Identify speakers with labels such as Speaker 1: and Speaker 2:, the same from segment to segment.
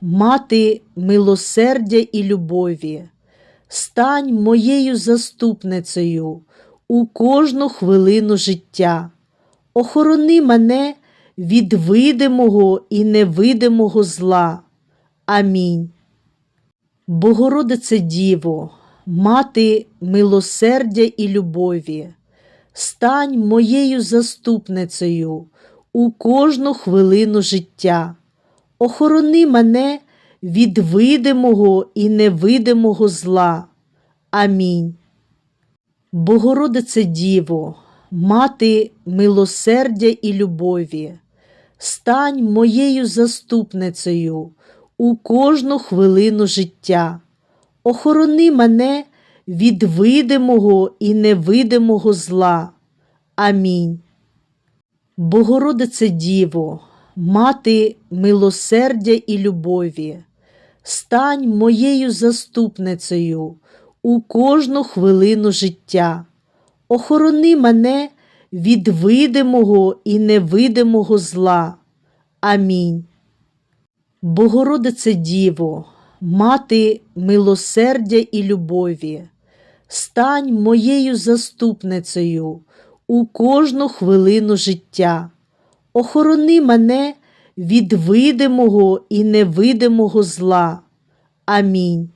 Speaker 1: мати милосердя і любові, стань моєю заступницею у кожну хвилину життя. Охорони мене від видимого і невидимого зла. Амінь. Богородице Діво, мати милосердя і любові, стань моєю заступницею у кожну хвилину життя. Охорони мене від видимого і невидимого зла. Амінь. Богородице Діво, мати милосердя і любові, стань моєю заступницею у кожну хвилину життя. Охорони мене від видимого і невидимого зла. Амінь. Богородице Діво, мати милосердя і любові, стань моєю заступницею у кожну хвилину життя. Охорони мене від видимого і невидимого зла. Амінь. Богородице Діво, мати милосердя і любові, стань моєю заступницею у кожну хвилину життя. Охорони мене від видимого і невидимого зла. Амінь.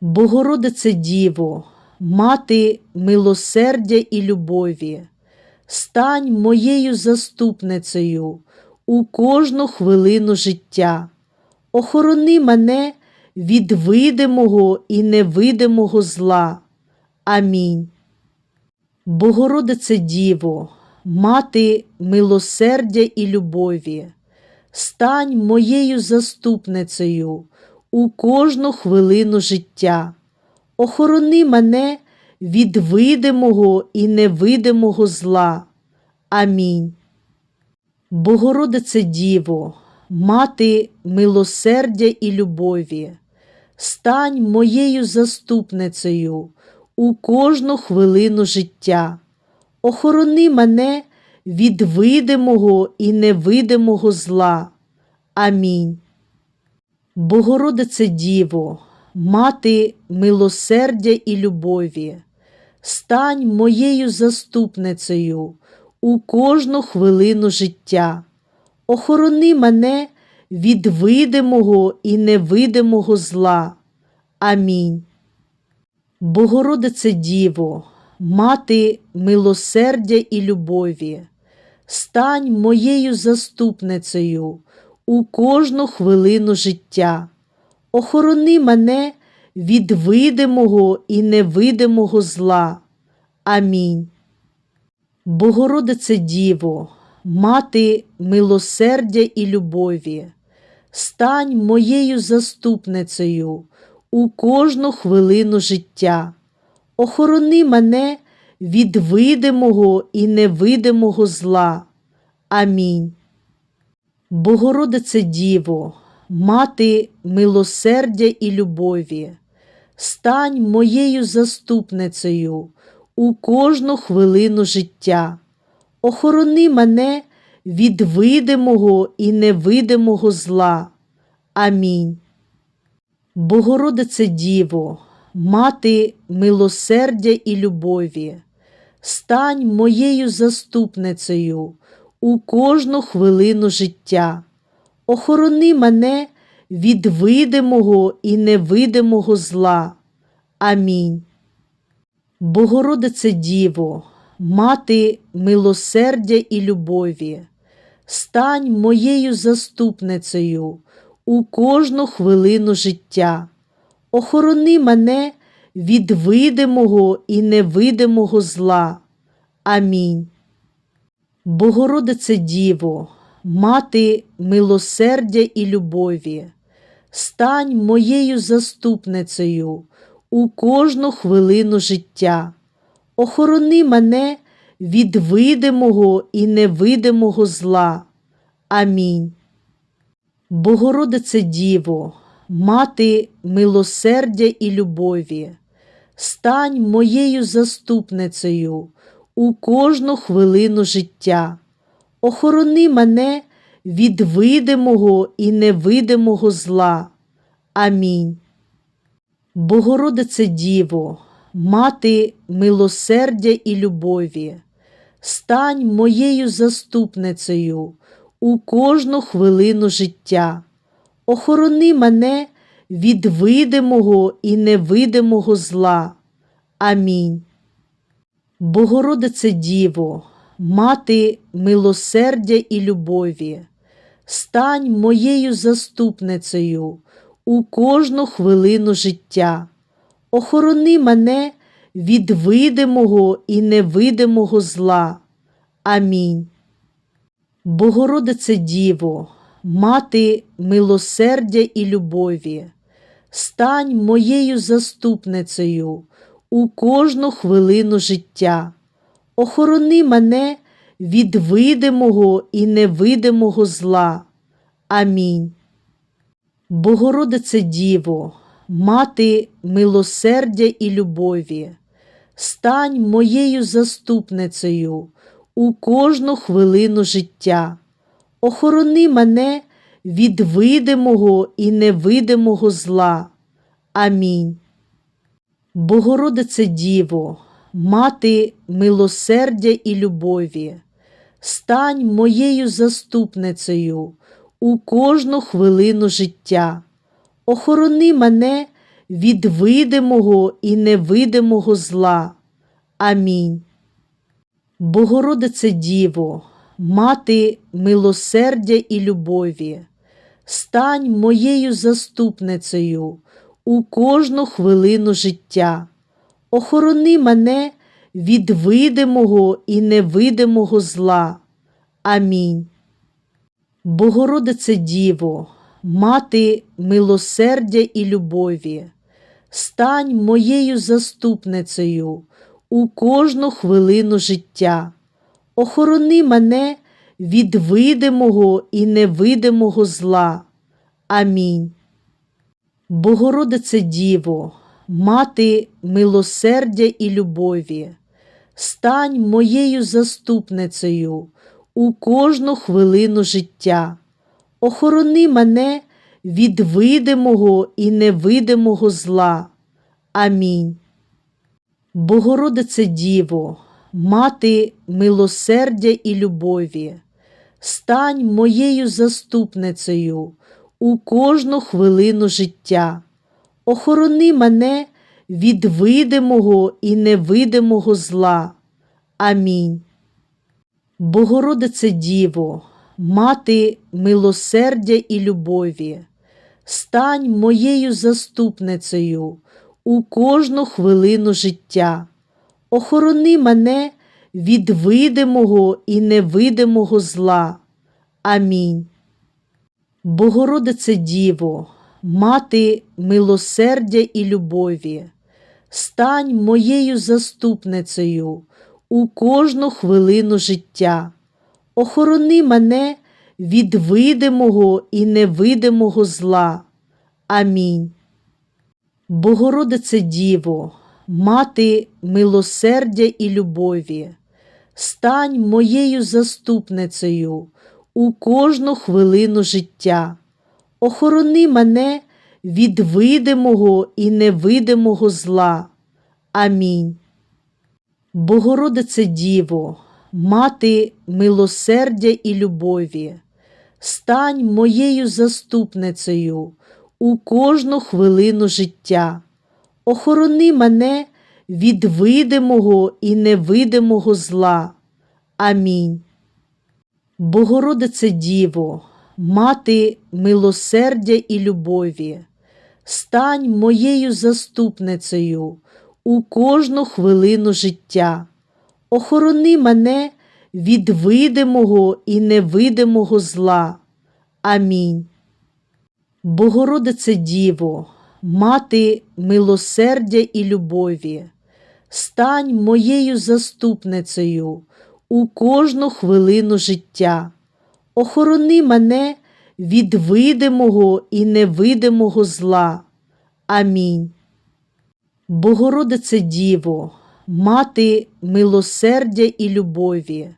Speaker 1: Богородице Діво, мати милосердя і любові, стань моєю заступницею у кожну хвилину життя. Охорони мене від видимого і невидимого зла. Амінь. Богородице Діво, мати милосердя і любові, стань моєю заступницею у кожну хвилину життя. Охорони мене від видимого і невидимого зла. Амінь. Богородице Діво, мати милосердя і любові, стань моєю заступницею у кожну хвилину життя. Охорони мене від видимого і невидимого зла. Амінь. Богородице Діво, мати милосердя і любові, стань моєю заступницею у кожну хвилину життя. Охорони мене від видимого і невидимого зла. Амінь. Богородице Діво, мати милосердя і любові, стань моєю заступницею у кожну хвилину життя. Охорони мене від видимого і невидимого зла. Амінь. Богородице Діво, мати милосердя і любові, стань моєю заступницею у кожну хвилину життя. Охорони мене від видимого і невидимого зла. Амінь. Богородице Діво, мати милосердя і любові, стань моєю заступницею у кожну хвилину життя. Охорони мене від видимого і невидимого зла. Амінь. Богородице Діво, мати милосердя і любові, стань моєю заступницею у кожну хвилину життя. Охорони мене від видимого і невидимого зла. Амінь. Богородице Діво, Мати милосердя і любові, стань моєю заступницею у кожну хвилину життя. Охорони мене від видимого і невидимого зла. Амінь. Богородице Діво, Мати милосердя і любові, стань моєю заступницею у кожну хвилину життя. Охорони мене від видимого і невидимого зла. Амінь. Богородице Діво, Мати милосердя і любові, стань моєю заступницею у кожну хвилину життя. Охорони мене від видимого і невидимого зла. Амінь. Богородице Діво, Мати милосердя і любові, стань моєю заступницею у кожну хвилину життя. Охорони мене від видимого і невидимого зла. Амінь. Богородице Діво, Мати милосердя і любові, стань моєю заступницею у кожну хвилину життя. Охорони мене від видимого і невидимого зла. Амінь. Богородице Діво, Мати милосердя і любові, стань моєю заступницею у кожну хвилину життя. Охорони мене від видимого і невидимого зла. Амінь. Богородице Діво, Мати милосердя і любові, стань моєю заступницею у кожну хвилину життя. Охорони мене від видимого і невидимого зла. Амінь. Богородице Діво, Мати милосердя і любові, стань моєю заступницею у кожну хвилину життя. Охорони мене від видимого і невидимого зла. Амінь. Богородице Діво, Мати милосердя і любові, стань моєю заступницею у кожну хвилину життя. Охорони мене від видимого і невидимого зла. Амінь. Богородице Діво, Мати милосердя і любові, стань моєю заступницею у кожну хвилину життя. Охорони мене від видимого і невидимого зла. Амінь. Богородице Діво, Мати милосердя і любові, стань моєю заступницею у кожну хвилину життя. Охорони мене від видимого і невидимого зла. Амінь. Богородице Діво, Мати милосердя і любові, стань моєю заступницею у кожну хвилину життя. Охорони мене від видимого і невидимого зла. Амінь. Богородице Діво, Мати милосердя і любові, стань моєю заступницею у кожну хвилину життя. Охорони мене від видимого і невидимого зла. Амінь. Богородице Діво, Мати милосердя і любові, стань моєю заступницею у кожну хвилину життя. Охорони мене від видимого і невидимого зла. Амінь. Богородице Діво, Мати милосердя і любові, стань моєю заступницею у кожну хвилину життя. Охорони мене від видимого і невидимого зла. Амінь. Богородице Діво, Мати милосердя і любові, стань моєю заступницею у кожну хвилину життя. Охорони мене від видимого і невидимого зла. Амінь. Богородице Діво, мати милосердя і любові, стань моєю заступницею у кожну хвилину життя. Охорони мене від видимого і невидимого зла. Амінь. Богородице Діво, мати милосердя і любові, стань моєю заступницею у кожну хвилину життя. Охорони мене від видимого і невидимого зла. Амінь. Богородице Діво, мати милосердя і любові,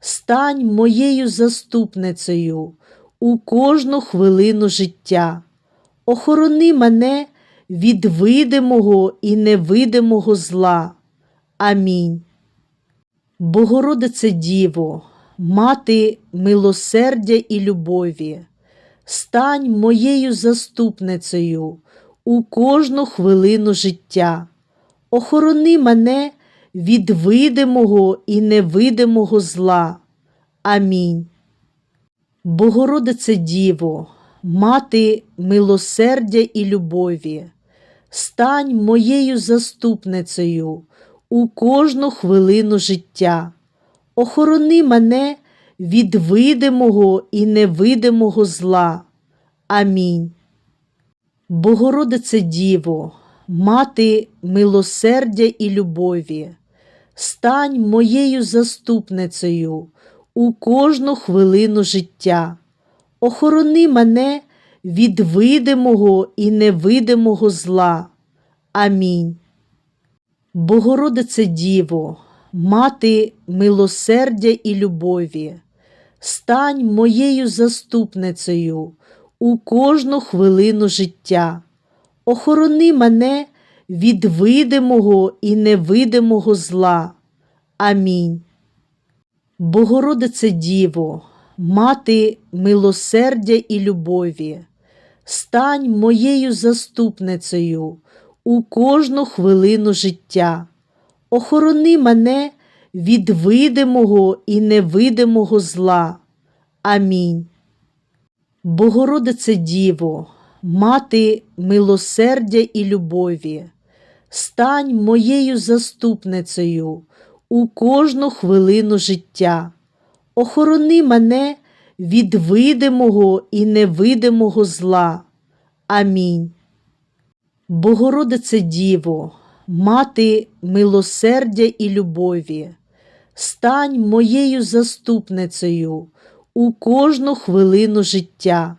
Speaker 1: стань моєю заступницею у кожну хвилину життя. Охорони мене від видимого і невидимого зла. Амінь. Богородице Діво, мати милосердя і любові, стань моєю заступницею у кожну хвилину життя. Охорони мене від видимого і невидимого зла. Амінь. Богородице Діво, мати милосердя і любові, стань моєю заступницею у кожну хвилину життя. Охорони мене від видимого і невидимого зла. Амінь. Богородице Діво, мати милосердя і любові, стань моєю заступницею у кожну хвилину життя. Охорони мене від видимого і невидимого зла. Амінь. Богородице Діво, мати милосердя і любові, стань моєю заступницею у кожну хвилину життя. Охорони мене від видимого і невидимого зла. Амінь. Богородице Діво, мати милосердя і любові, стань моєю заступницею у кожну хвилину життя. Охорони мене від видимого і невидимого зла. Амінь. Богородице Діво, мати милосердя і любові, стань моєю заступницею у кожну хвилину життя. Охорони мене від видимого і невидимого зла. Амінь. Богородице Діво, мати милосердя і любові, стань моєю заступницею у кожну хвилину життя.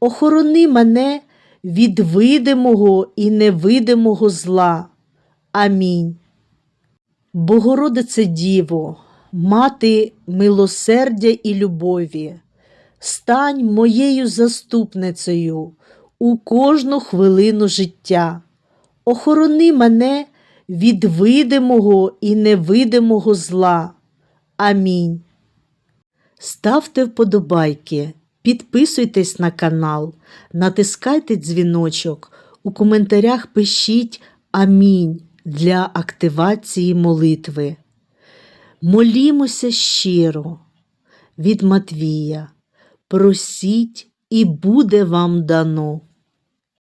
Speaker 1: Охорони мене від видимого і невидимого зла. Амінь. Богородице Діво, мати милосердя і любові, стань моєю заступницею у кожну хвилину життя. Охорони мене від видимого і невидимого зла. Амінь. Ставте вподобайки, підписуйтесь на канал, натискайте дзвіночок, у коментарях пишіть Амінь для активації молитви. Молімося щиро від Матвія. Просіть і буде вам дано.